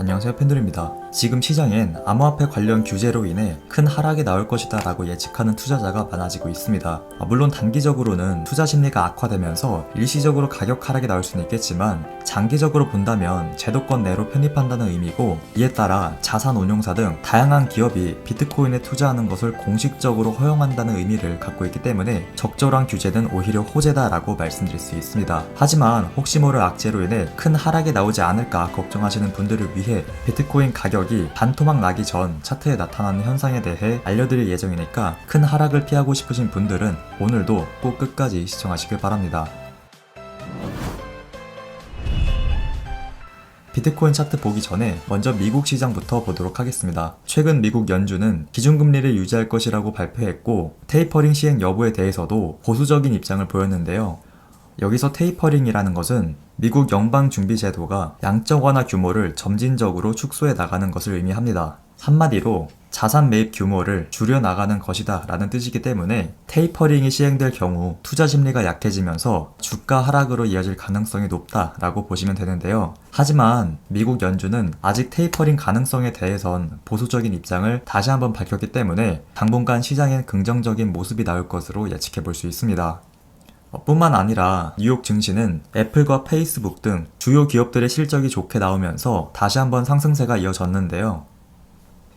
안녕하세요 팬들입니다. 지금 시장엔 암호화폐 관련 규제로 인해 큰 하락이 나올 것이다 라고 예측하는 투자자가 많아지고 있습니다. 아, 물론 단기적으로는 투자 심리가 악화되면서 일시적으로 가격 하락이 나올 수는 있겠지만 장기적으로 본다면 제도권 내로 편입한다는 의미고 이에 따라 자산 운용사 등 다양한 기업이 비트코인에 투자하는 것을 공식적으로 허용한다는 의미를 갖고 있기 때문에 적절한 규제는 오히려 호재다 라고 말씀드릴 수 있습니다. 하지만 혹시 모를 악재로 인해 큰 하락이 나오지 않을까 걱정하시는 분들을 위해 비트코인 가격이 반토막 나기 전 차트에 나타나는 현상에 대해 알려드릴 예정이니까 큰 하락을 피하고 싶으신 분들은 오늘도 꼭 끝까지 시청하시길 바랍니다. 비트코인 차트 보기 전에 먼저 미국 시장부터 보도록 하겠습니다. 최근 미국 연준은 기준금리를 유지할 것이라고 발표했고 테이퍼링 시행 여부에 대해서도 보수적인 입장을 보였는데요. 여기서 테이퍼링이라는 것은 미국 연방준비제도가 양적 완화 규모를 점진적으로 축소해 나가는 것을 의미합니다. 한마디로 자산 매입 규모를 줄여 나가는 것이다 라는 뜻이기 때문에 테이퍼링이 시행될 경우 투자 심리가 약해지면서 주가 하락으로 이어질 가능성이 높다 라고 보시면 되는데요. 하지만 미국 연준은 아직 테이퍼링 가능성에 대해선 보수적인 입장을 다시 한번 밝혔기 때문에 당분간 시장엔 긍정적인 모습이 나올 것으로 예측해 볼 수 있습니다. 어, 뿐만 아니라 뉴욕 증시는 애플과 페이스북 등 주요 기업들의 실적이 좋게 나오면서 다시 한번 상승세가 이어졌는데요.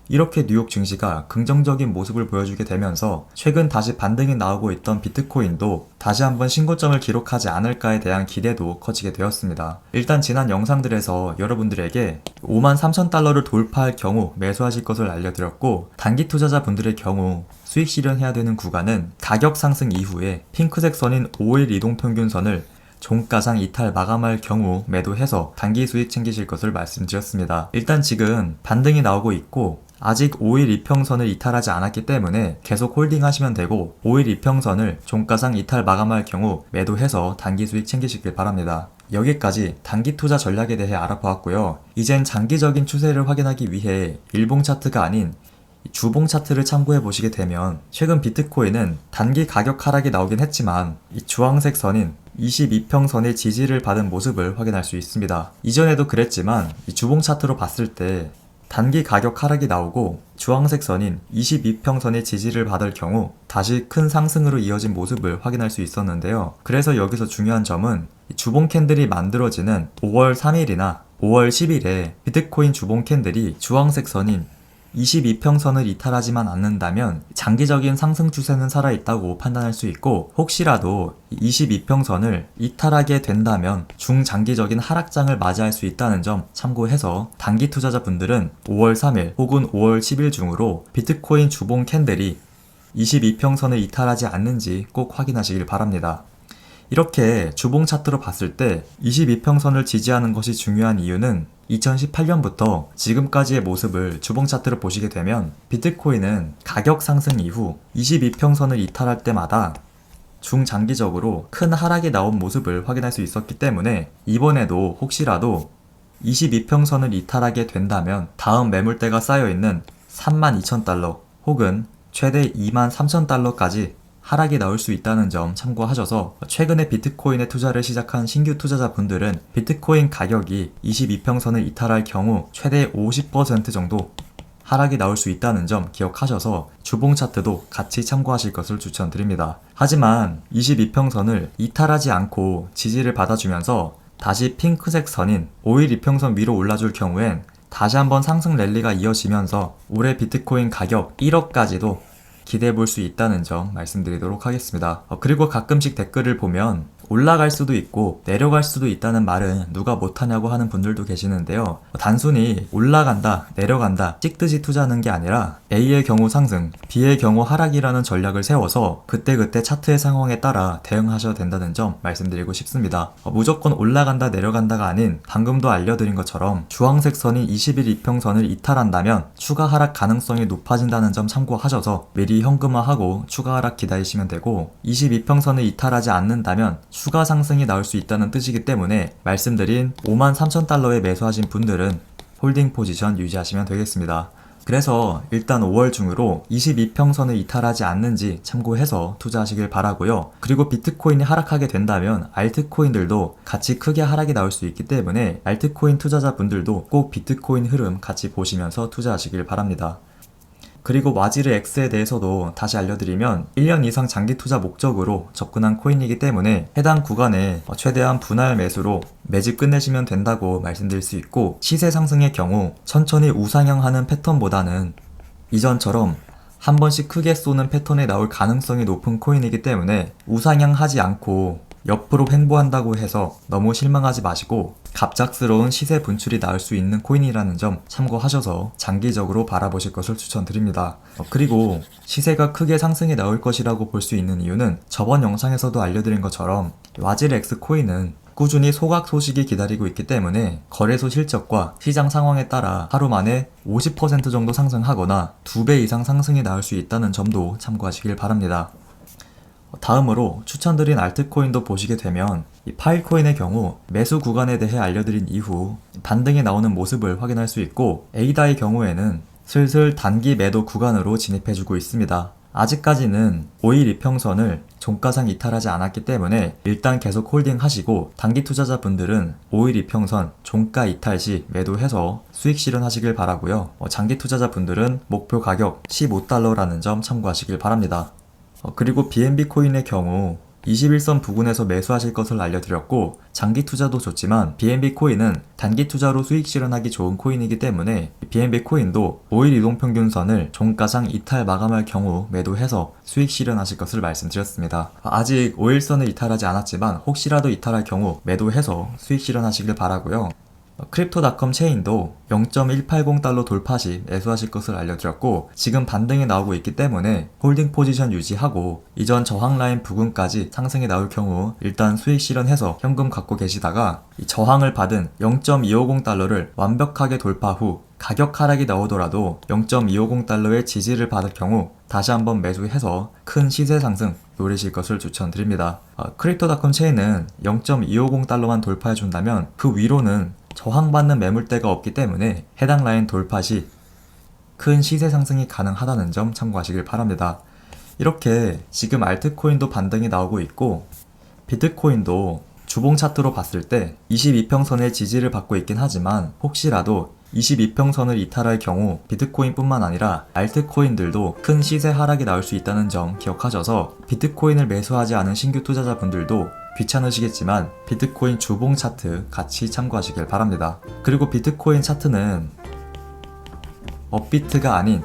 이렇게 뉴욕 증시가 긍정적인 모습을 보여주게 되면서 최근 다시 반등이 나오고 있던 비트코인도 다시 한번 신고점을 기록하지 않을까에 대한 기대도 커지게 되었습니다. 일단 지난 영상들에서 여러분들에게 5만 3천 달러를 돌파할 경우 매수하실 것을 알려드렸고 단기 투자자분들의 경우 수익 실현해야 되는 구간은 가격 상승 이후에 핑크색 선인 5일 이동 평균선을 종가상 이탈 마감할 경우 매도해서 단기 수익 챙기실 것을 말씀드렸습니다. 일단 지금 반등이 나오고 있고 아직 5일 이평선을 이탈하지 않았기 때문에 계속 홀딩 하시면 되고 5일 이평선을 종가상 이탈 마감할 경우 매도해서 단기 수익 챙기시길 바랍니다. 여기까지 단기 투자 전략에 대해 알아보았고요. 이젠 장기적인 추세를 확인하기 위해 일봉 차트가 아닌 주봉 차트를 참고해 보시게 되면 최근 비트코인은 단기 가격 하락이 나오긴 했지만 이 주황색 선인 22평선의 지지를 받은 모습을 확인할 수 있습니다. 이전에도 그랬지만 이 주봉 차트로 봤을 때 단기 가격 하락이 나오고 주황색 선인 22평선의 지지를 받을 경우 다시 큰 상승으로 이어진 모습을 확인할 수 있었는데요. 그래서 여기서 중요한 점은 이 주봉 캔들이 만들어지는 5월 3일이나 5월 10일에 비트코인 주봉 캔들이 주황색 선인 22평선을 이탈하지만 않는다면 장기적인 상승 추세는 살아있다고 판단할 수 있고 혹시라도 22평선을 이탈하게 된다면 중장기적인 하락장을 맞이할 수 있다는 점 참고해서 단기 투자자분들은 5월 3일 혹은 5월 10일 중으로 비트코인 주봉 캔들이 22평선을 이탈하지 않는지 꼭 확인하시길 바랍니다. 이렇게 주봉 차트로 봤을 때 22평선을 지지하는 것이 중요한 이유는 2018년부터 지금까지의 모습을 주봉 차트로 보시게 되면 비트코인은 가격 상승 이후 22평선을 이탈할 때마다 중장기적으로 큰 하락이 나온 모습을 확인할 수 있었기 때문에 이번에도 혹시라도 22평선을 이탈하게 된다면 다음 매물대가 쌓여있는 32,000달러 혹은 최대 23,000달러까지 하락이 나올 수 있다는 점 참고하셔서 최근에 비트코인에 투자를 시작한 신규 투자자분들은 비트코인 가격이 22평선을 이탈할 경우 최대 50% 정도 하락이 나올 수 있다는 점 기억하셔서 주봉 차트도 같이 참고하실 것을 추천드립니다. 하지만 22평선을 이탈하지 않고 지지를 받아주면서 다시 핑크색 선인 5일 이평선 위로 올라줄 경우엔 다시 한번 상승 랠리가 이어지면서 올해 비트코인 가격 1억까지도 기대해 볼 수 있다는 점 말씀드리도록 하겠습니다. 어, 그리고 가끔씩 댓글을 보면 올라갈 수도 있고 내려갈 수도 있다는 말은 누가 못하냐고 하는 분들도 계시는데요. 어, 단순히 올라간다, 내려간다, 찍듯이 투자하는 게 아니라 A의 경우 상승, B의 경우 하락이라는 전략을 세워서 그때그때 차트의 상황에 따라 대응하셔야 된다는 점 말씀드리고 싶습니다. 어, 무조건 올라간다, 내려간다가 아닌 방금도 알려드린 것처럼 주황색 선이 20일 이평선을 이탈한다면 추가 하락 가능성이 높아진다는 점 참고하셔서 미리 현금화하고 추가 하락 기다리시면 되고 22평선을 이탈하지 않는다면 추가 상승이 나올 수 있다는 뜻이기 때문에 말씀드린 5만 3천 달러에 매수하신 분들은 홀딩 포지션 유지하시면 되겠습니다. 그래서 일단 5월 중으로 22평선을 이탈하지 않는지 참고해서 투자하시길 바라고요. 그리고 비트코인이 하락하게 된다면 알트코인들도 같이 크게 하락이 나올 수 있기 때문에 알트코인 투자자분들도 꼭 비트코인 흐름 같이 보시면서 투자하시길 바랍니다. 그리고 와지르 X에 대해서도 다시 알려드리면 1년 이상 장기 투자 목적으로 접근한 코인이기 때문에 해당 구간에 최대한 분할 매수로 매집 끝내시면 된다고 말씀드릴 수 있고 시세 상승의 경우 천천히 우상향하는 패턴보다는 이전처럼 한 번씩 크게 쏘는 패턴에 나올 가능성이 높은 코인이기 때문에 우상향하지 않고 옆으로 횡보한다고 해서 너무 실망하지 마시고 갑작스러운 시세 분출이 나올 수 있는 코인이라는 점 참고하셔서 장기적으로 바라보실 것을 추천드립니다. 어, 그리고 시세가 크게 상승이 나올 것이라고 볼 수 있는 이유는 저번 영상에서도 알려드린 것처럼 와질 X 코인은 꾸준히 소각 소식이 기다리고 있기 때문에 거래소 실적과 시장 상황에 따라 하루 만에 50% 정도 상승하거나 2배 이상 상승이 나올 수 있다는 점도 참고하시길 바랍니다. 다음으로 추천드린 알트코인도 보시게 되면 이 파일코인의 경우 매수 구간에 대해 알려드린 이후 반등이 나오는 모습을 확인할 수 있고 에이다의 경우에는 슬슬 단기 매도 구간으로 진입해주고 있습니다. 아직까지는 5일 이평선을 종가상 이탈하지 않았기 때문에 일단 계속 홀딩 하시고 단기 투자자분들은 5일 이평선 종가 이탈 시 매도해서 수익 실현하시길 바라고요. 어, 장기 투자자분들은 목표 가격 15달러라는 점 참고하시길 바랍니다. 어, 그리고 BNB 코인의 경우 21선 부근에서 매수하실 것을 알려드렸고 장기 투자도 좋지만 BNB 코인은 단기 투자로 수익 실현하기 좋은 코인이기 때문에 BNB 코인도 5일 이동 평균선을 종가상 이탈 마감할 경우 매도해서 수익 실현하실 것을 말씀드렸습니다. 아직 5일선을 이탈하지 않았지만 혹시라도 이탈할 경우 매도해서 수익 실현하시길 바라고요. 크립토닷컴 체인도 0.180달러 돌파 시 매수하실 것을 알려드렸고 지금 반등이 나오고 있기 때문에 홀딩 포지션 유지하고 이전 저항 라인 부근까지 상승이 나올 경우 일단 수익 실현해서 현금 갖고 계시다가 이 저항을 받은 0.250달러를 완벽하게 돌파 후 가격 하락이 나오더라도 0.250달러의 지지를 받을 경우 다시 한번 매수해서 큰 시세 상승 노리실 것을 추천드립니다. 어, 크립토닷컴 체인은 0.250달러만 돌파해 준다면 그 위로는 저항받는 매물대가 없기 때문에 해당 라인 돌파 시 큰 시세 상승이 가능하다는 점 참고하시길 바랍니다. 이렇게 지금 알트코인도 반등이 나오고 있고 비트코인도 주봉 차트로 봤을 때 22평선의 지지를 받고 있긴 하지만 혹시라도 22평선을 이탈할 경우 비트코인뿐만 아니라 알트코인들도 큰 시세 하락이 나올 수 있다는 점 기억하셔서 비트코인을 매수하지 않은 신규 투자자분들도 귀찮으시겠지만 비트코인 주봉 차트 같이 참고하시길 바랍니다. 그리고 비트코인 차트는 업비트가 아닌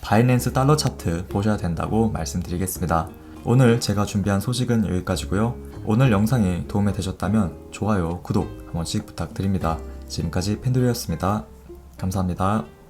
바이낸스 달러 차트 보셔야 된다고 말씀드리겠습니다. 오늘 제가 준비한 소식은 여기까지고요. 오늘 영상이 도움이 되셨다면 좋아요, 구독 한 번씩 부탁드립니다. 지금까지 팬들이었습니다. 감사합니다.